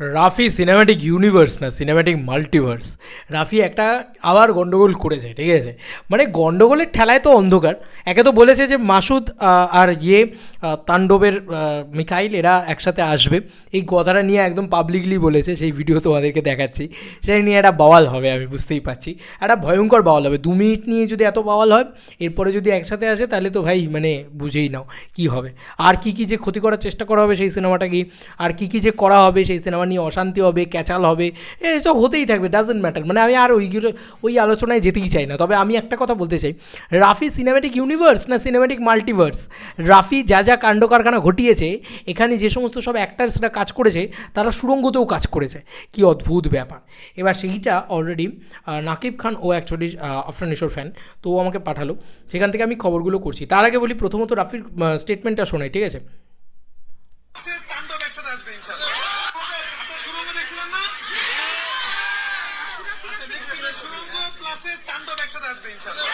Rafi cinematic universe না cinematic multiverse Rafi একটা আবার গন্ডগোল করেছে ঠিক আছে? মানে গন্ডগোলের ঠেলায় তো অন্ধকার। একে তো বলেছে যে মাসুদ আর ইয়ে তাণ্ডবের আহ, মিখাইল এরা একসাথে আসবে। এই কথাটা নিয়ে একদম পাবলিকলি বলেছে সেই ভিডিও তোমাদেরকে দেখাচ্ছি। সেটা নিয়ে একটা বাওয়াল হবে আমি বুঝতেই পারছি। একটা ভয়ঙ্কর বাওয়াল হবে। দু মিনিট নিয়ে যদি এত বাওয়াল হয় এরপরে যদি একসাথে আসে তাহলে তো ভাই মানে বুঝেই নাও কি হবে। আর কি কি যে ক্ষতি করার চেষ্টা করা হবে সেই সিনেমাটা কি আর কি কি যে করা হবে সেই সিনেমা নিয়ে অশান্তি হবে, ক্যাচাল হবে, এসব হতেই থাকবে ডাজেন্ট ম্যাটার মানে আমি আর ওইগুলো ওই আলোচনায় যেতেই চাই না। তবে আমি একটা কথা বলতে চাই। রাফি সিনেম্যাটিক ইউনিভার্স না সিনেম্যাটিক মাল্টিভার্স রাফি যা যা কাণ্ড কারখানা ঘটিয়েছে, এখানে যে সমস্ত সব অ্যাক্টার্সরা কাজ করেছে, তারা সুরঙ্গতেও কাজ করেছে। কি অদ্ভুত ব্যাপার। এবার সেইটা অলরেডি নাকিব খান, ও অ্যাকচুয়ালি আফরান নিশোর ফ্যান তো ও আমাকে পাঠালো। সেখান থেকে আমি খবরগুলো করছি। তার আগে বলি, প্রথমত রাফির স্টেটমেন্টটা শোনাই, ঠিক আছে শেষ তাণ্ডব একসাথে আসবে ইনশাল্লাহ না? সুরঙ্গ তাণ্ডব একসাথে আসবে ইনশাল্লাহ।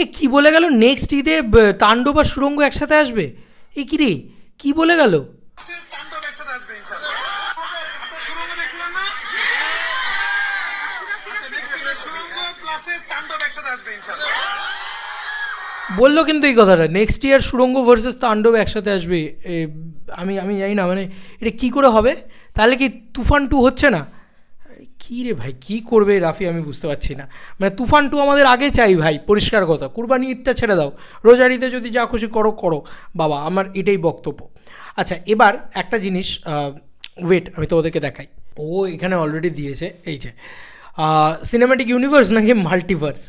এ কি বলে গেল? নেক্সট ঈদে তাণ্ডব আর সুরঙ্গ একসাথে আসবে? এ কি রে? কি বলে গেল? সুরঙ্গ তাণ্ডব একসাথে আসবে ইনশাল্লাহ। বলল কিন্তু এই কথাটা নেক্সট ইয়ার সুরঙ্গ ভার্সেস তাণ্ডব একসাথে আসবে আমি আমি জানি না মানে এটা কী করে হবে? তাহলে কি তুফান টু হচ্ছে না? কী রে ভাই, কী করবে রাফি আমি বুঝতে পারছি না। মানে তুফান টু আমাদের আগে চাই ভাই, পরিষ্কার কথা, কুরবানি ঈদটা ছেড়ে দাও রোজারিতে যদি যা খুশি করো করো। বাবা, আমার এটাই বক্তব্য। আচ্ছা এবার একটা জিনিস ওয়েট আমি তোমাদেরকে দেখাই। ও এখানে অলরেডি দিয়েছে, এই যে। সিনেম্যাটিক ইউনিভার্স নাকি মাল্টিভার্স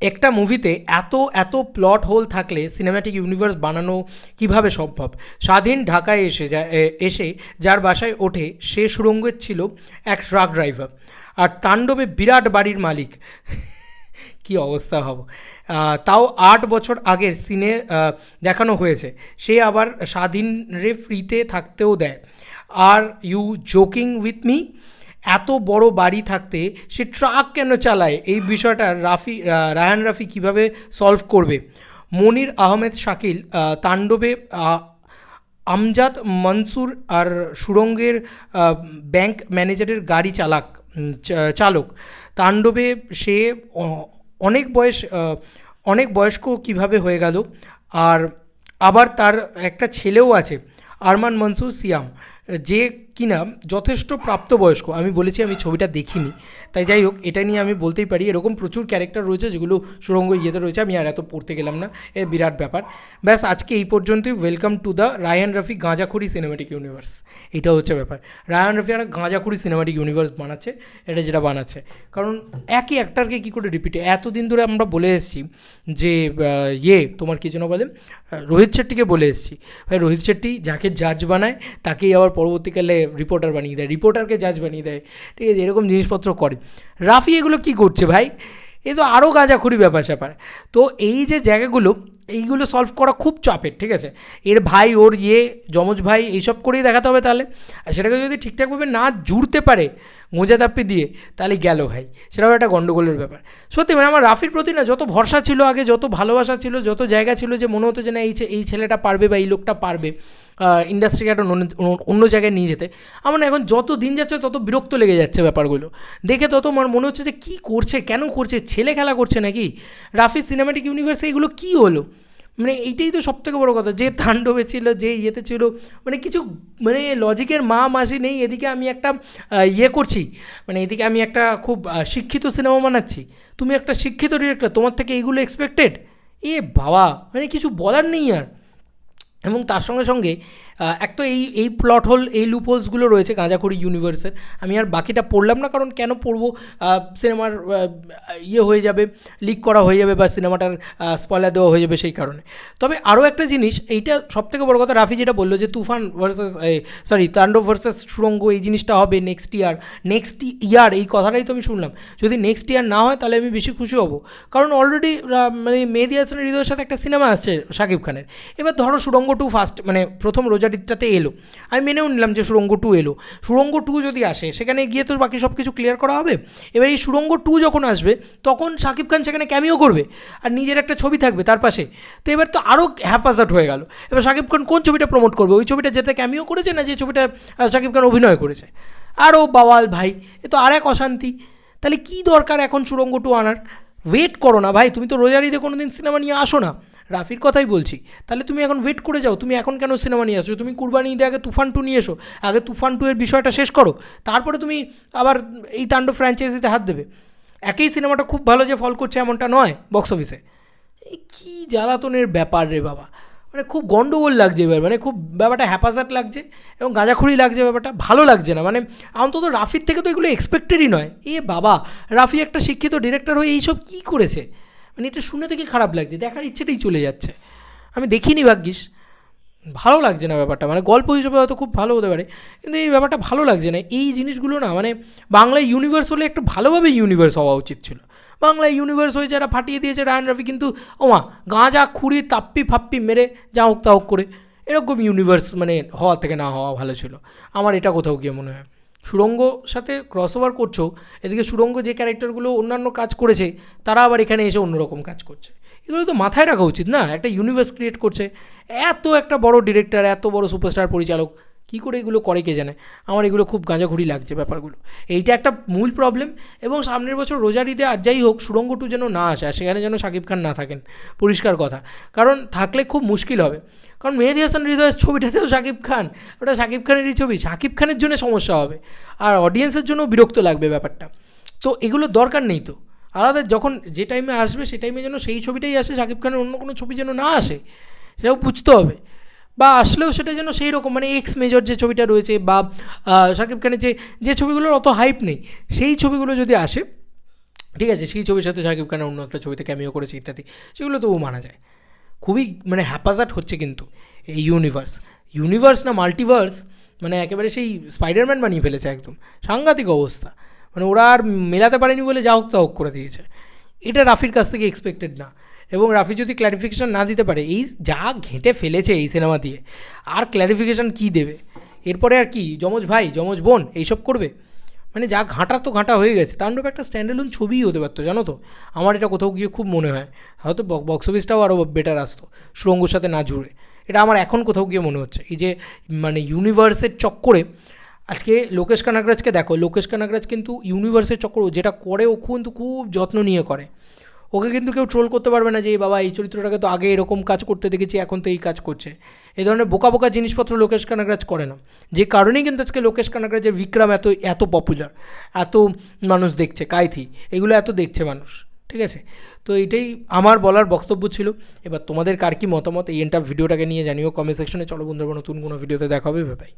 একটা মুভিতে এত এত প্লট হোল থাকলে সিনেম্যাটিক ইউনিভার্স বানানো কীভাবে সম্ভব? স্বাধীন ঢাকায় এসে যা এসে যার বাসায় ওঠে সে সুরঙ্গের ছিল এক ট্রাক ড্রাইভার আর তাণ্ডবে বিরাট বাড়ির মালিক। কি অবস্থা হব তাও আট বছর আগের সিনে দেখানো হয়েছে। সে আবার স্বাধীন রে ফ্রিতে থাকতেও দেয়। Are you joking with me এত বড় বাড়ি থাকতে সে ট্রাক কেন চালায়? এই বিষয়টা রাফি রায়ান রাফি কীভাবে সলভ করবে? মনির আহমেদ শাকিল তাণ্ডবে আমজাদ মনসুর আর সুরঙ্গের ব্যাংক ম্যানেজারের গাড়ি চালাক চালক। তাণ্ডবে সে অনেক বয়স অনেক বয়স্ক কীভাবে হয়ে গেল? আর আবার তার একটা ছেলেও আছে, আরমান মনসুর সিয়াম, যে কিনা যথেষ্ট প্রাপ্তবয়স্ক। আমি বলেছি আমি ছবিটা দেখিনি। তাই যাই হোক, এটা নিয়ে আমি বলতেই পারি, এরকম প্রচুর ক্যারেক্টার রয়েছে যেগুলো সুরঙ্গ ইয়েতে রয়েছে, আমি আর এত পড়তে গেলাম না, এ বিরাট ব্যাপার। ব্যাস, আজকে এই পর্যন্তই। Welcome to the Rayan Rafi গাঁজাখুরি cinematic universe এটা হচ্ছে ব্যাপার। রায়ান রফি একটা গাঁজাখুরি সিনেমাটিক ইউনিভার্স বানাচ্ছে, এটা যেটা বানাচ্ছে। কারণ একই অ্যাক্টারকে কী করে রিপিট এতদিন ধরে আমরা বলে এসেছি যে ইয়ে তোমার কী যেন বলে? রোহিত শেট্টিকে বলে এসেছি। ভাই, রোহিত শেট্টি যাকে জাজ বানায়, তাকেই আবার পরবর্তীকালে রিপোর্টার বানিয়ে দেয় রিপোর্টারকে জাজ বানিয়ে দেয়, ঠিক আছে, এরকম জিনিসপত্র করে। রাফি এগুলো কি করছে ভাই? এ তো আরও গাঁজাখুরি ব্যাপার স্যাপার। তো এই যে জায়গাগুলো, এইগুলো সলভ করা খুব চাপের, ঠিক আছে? এর ভাই, ওর ইয়ে যমজ ভাই, এইসব করেই দেখাতে হবে তাহলে। আর সেটাকে যদি ঠিকঠাকভাবে না জুড়তে পারে মোজা তাপ্পি দিয়ে, তাহলে গেল ভাই। সেটাও একটা গণ্ডগোলের ব্যাপার। সত্যি মানে আমার রাফির প্রতি না, যত ভরসা ছিল আগে, যত ভালোবাসা ছিল, যত জায়গা ছিল যে মনে হতো যে না, এই এই ছেলেটা পারবে বা এই লোকটা পারবে ইন্ডাস্ট্রিকে একটা অন্য- জায়গায় নিয়ে যেতে। আমার এখন যত দিন যাচ্ছে তত বিরক্ত লেগে যাচ্ছে ব্যাপারগুলো। দেখে তত আমার মনে হচ্ছে যে, কী করছে, কেন করছে, ছেলে খেলা করছে নাকি? রাফি সিনেমাটিক ইউনিভার্সে এগুলো কী হলো? মানে এইটাই তো সব থেকে বড়ো কথা। যে তাণ্ডবে ছিল, যে ইয়েতে ছিল মানে কিছু মানে লজিকের মা মাসি নেই, এদিকে আমি একটা ইয়ে করছি। মানে এদিকে আমি একটা খুব শিক্ষিত সিনেমা বানাচ্ছি। তুমি একটা শিক্ষিত ডিরেক্টর তোমার থেকে এইগুলো এক্সপেক্টেড এ বাবা মানে কিছু বলার নেই আর। এবং তার সঙ্গে সঙ্গে এক তো এই এই প্লট হোল এই লুপ হোলসগুলো রয়েছে গাঁজাখড়ি ইউনিভার্সের আমি আর বাকিটা পড়লাম না, কারণ কেন পড়ব? সিনেমার ইয়ে হয়ে যাবে লিক করা হয়ে যাবে বা সিনেমাটার স্পয়লার দেওয়া হয়ে যাবে সেই কারণে। তবে আরও একটা জিনিস, এইটা সবথেকে বড় কথা রাফি যেটা বলল যে Toofan versus sorry Taandob versus Surongo এই জিনিসটা হবে নেক্সট ইয়ার নেক্সট ইয়ার এই কথাটাই তো আমি শুনলাম। যদি নেক্সট ইয়ার না হয়, তাহলে আমি বেশি খুশি হব। কারণ অলরেডি মানে মেহেদি হাসানের হৃদয়ের সাথে একটা সিনেমা আসছে শাকিব খানের। এবার ধরো সুরঙ্গ টু ফার্স্ট মানে প্রথম রোজার রোজারিটাতে এলো। আমি মেনেও নিলাম যে সুরঙ্গ টু এলো। সুরঙ্গ টু যদি আসে, সেখানে গিয়ে তো বাকি সব কিছু ক্লিয়ার করা হবে? এবার এই সুরঙ্গ টু যখন আসবে, তখন শাকিব খান সেখানে ক্যামিও করবে। আর নিজের একটা ছবি থাকবে তার পাশে। তো এবার তো আরও হ্যাপাজাট হয়ে গেল। এবার শাকিব খান কোন ছবিটা প্রমোট করবে? ওই ছবিটা যেতে ক্যামিও করেছে না যে ছবিটা শাকিব খান অভিনয় করেছে? আরও বাওয়াল ভাই, এ তো আর এক অশান্তি। তাহলে কী দরকার এখন সুরঙ্গ টু আনার? ওয়েট করো না ভাই, তুমি তো রোজারিতে কোনো দিন সিনেমা নিয়ে আসো না। রাফির কথাই বলছি। তাহলে তুমি এখন ওয়েট করে যাও, তুমি এখন কেন সিনেমা নিয়ে আসছো? তুমি কুরবানি ঈদে আগে তুফান টু নিয়ে এসো, আগে তুফান টু এর বিষয়টা শেষ করো, তারপরে তুমি আবার এই তাণ্ডব ফ্র্যাঞ্চাইজিতে হাত দেবে। একই সিনেমাটা খুব ভালো যে ফল করছে এমনটা নয় বক্স অফিসে এই কী জ্বালাতনের ব্যাপার রে বাবা। মানে খুব গন্ডগোল লাগছে এবার মানে খুব ব্যাপারটা হ্যাপাজাট লাগছে এবং গাঁজাখুরি লাগছে ব্যাপারটা, ভালো লাগছে না। মানে অন্তত রাফির থেকে তো এগুলো এক্সপেক্টেডই নয়। এ বাবা, রাফি একটা শিক্ষিত ডিরেক্টর হয়ে এইসব কী করেছে? মানে এটা শুনে থেকে খারাপ লাগছে, দেখার ইচ্ছেটাই চলে যাচ্ছে। আমি দেখিনি ভাগ্যিস, ভালো লাগছে না ব্যাপারটা মানে গল্প হিসেবে হয়তো খুব ভালো হতে পারে, কিন্তু এই ব্যাপারটা ভালো লাগছে না। এই জিনিসগুলো না মানে বাংলায় ইউনিভার্স হলে একটু ভালোভাবে ইউনিভার্স হওয়া উচিত ছিল। বাংলায় ইউনিভার্স হয়ে যারা ফাটিয়ে দিয়েছে রায়ন রফি কিন্তু ওমা, গাঁজা, খুঁড়ি, তাপ্পি, ফাপ্পি মেরে যা হোক তা হোক করে, এরকম ইউনিভার্স মানে হওয়া থেকে না হওয়া ভালো ছিল। আমার এটা কোথাও গিয়ে মনে হয়। সুরঙ্গ সাথে ক্রস ওভার করছ, এদিকে সুরঙ্গ যে ক্যারেক্টারগুলো অন্যান্য কাজ করেছে, তারা আবার এখানে এসে অন্যরকম কাজ করছে। এগুলো তো মাথায় রাখা উচিত না? একটা ইউনিভার্স ক্রিয়েট করছে। এত একটা বড় ডিরেক্টর এত বড় সুপারস্টার পরিচালক কী করে এগুলো করে কে জানে? আমার এগুলো খুব গাঁজাঘুরি লাগছে ব্যাপারগুলো। এইটা একটা মূল প্রবলেম এবং সামনের বছর রোজার ঈদে আর যাই হোক সুরঙ্গ টু যেন না আসে আর সেখানে যেন শাকিব খান না থাকেন, পরিষ্কার কথা। কারণ থাকলে খুব মুশকিল হবে। কারণ মেহেদি হাসান হৃদয়ের ছবিটাতেও শাকিব খান, ওটা শাকিব খানেরই ছবি শাকিব খানের জন্য সমস্যা হবে। আর অডিয়েন্সের জন্য বিরক্ত লাগবে ব্যাপারটা। তো এগুলো দরকার নেই তো। আলাদা যখন যে টাইমে আসবে সেই টাইমে যেন সেই ছবিটাই আসে শাকিব খানের অন্য কোনো ছবি যেন না আসে, সেটাও বুঝতে হবে। বা আসলেও সেটা যেন সেই রকম মানে এক্স মেজর যে ছবিটা রয়েছে বা শাকিব খানের যে যে ছবিগুলোর অত হাইপ নেই, সেই ছবিগুলো যদি আসে, ঠিক আছে, সেই ছবির সাথে শাকিব খানের অন্য একটা ছবিতে ক্যামিও করেছে ইত্যাদি, সেগুলো তবু মানা যায়। খুবই মানে হ্যাপাজাট হচ্ছে কিন্তু এই ইউনিভার্স ইউনিভার্স না মাল্টিভার্স মানে একেবারে সেই স্পাইডারম্যান বানিয়ে ফেলেছে একদম। সাংঘাতিক অবস্থা। মানে ওরা আর মেলাতে পারেনি বলে যা হোক তা হোক করে দিয়েছে। এটা রাফির কাছ থেকে এক্সপেক্টেড না। এবং রাফি যদি ক্ল্যারিফিকেশান না দিতে পারে, এই যা ঘেঁটে ফেলেছে এই সিনেমা দিয়ে, আর ক্ল্যারিফিকেশান কী দেবে? এরপরে আর কি, যমজ ভাই, যমজ বোন, এইসব করবে? মানে যা ঘাঁটা তো ঘাঁটা হয়ে গেছে। তাণ্ডব একটা স্ট্যান্ডেলুন ছবিই হতে পারতো, জানো তো? আমার এটা কোথাও গিয়ে খুব মনে হয়। হয়তো বক্স অফিসটাও আরও বেটার আসতো, সুরঙ্গর সাথে না জুড়ে। এটা আমার এখন কোথাও গিয়ে মনে হচ্ছে। এই যে মানে ইউনিভার্সের চক্করে, আজকে লোকেশ কানাগরাজকে দেখো, লোকেশ কানাগরাজ কিন্তু ইউনিভার্সের চক্কর, যেটা করে ও কিন্তু খুব যত্ন নিয়ে করে। ওকে কিন্তু কেউ ট্রোল করতে পারবে না যে, এই বাবা, এই চরিত্রটাকে তো আগে এরকম কাজ করতে দেখেছি, এখন তো এই কাজ করছে। এই ধরনের বোকা বোকা জিনিসপত্র লোকেশ কানাগরাজ করে না। যে কারণেই কিন্তু আজকে লোকেশ কানাগরাজের বিক্রম এত এত পপুলার এত মানুষ দেখছে, কাইথি, এগুলো এত দেখছে মানুষ, ঠিক আছে? তো এইটাই আমার বলার বক্তব্য ছিল। এবার তোমাদের কার কি মতামত? এই এন্টার ভিডিওটাকে নিয়ে জানিও কমেন্ট সেকশনে। চলো বন্ধুরা, নতুন কোনো ভিডিওতে দেখা হবে ভাই